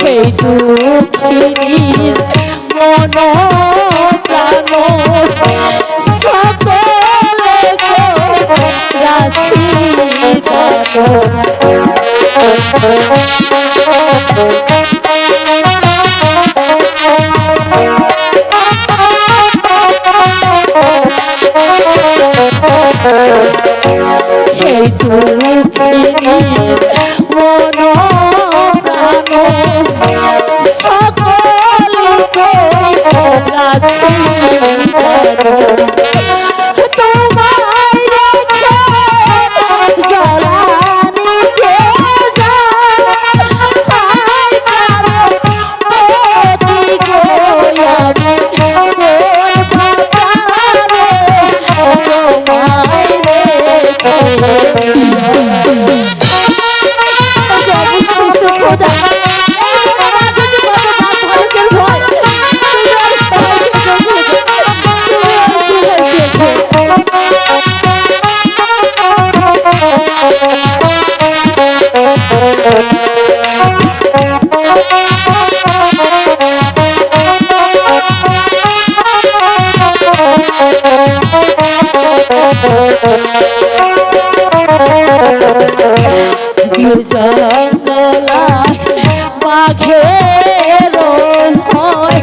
সেই দুঃখিনীর মন জানো সকলে রাখি সকল জঙ্গলা বাঘের ভয়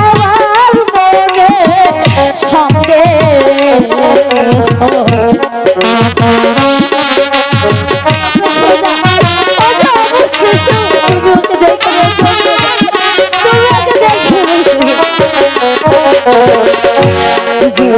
আমার মনে সন্দেহ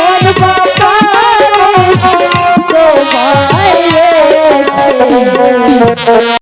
ভয় আমার মনে সন্দেহ ফিরে এসে পাই বানা খাই মনে ভাবি তাই আমি তোর বাজারে তোমায় রেখে তোর বাজারে তোমায় রেখে তোমায় রেখে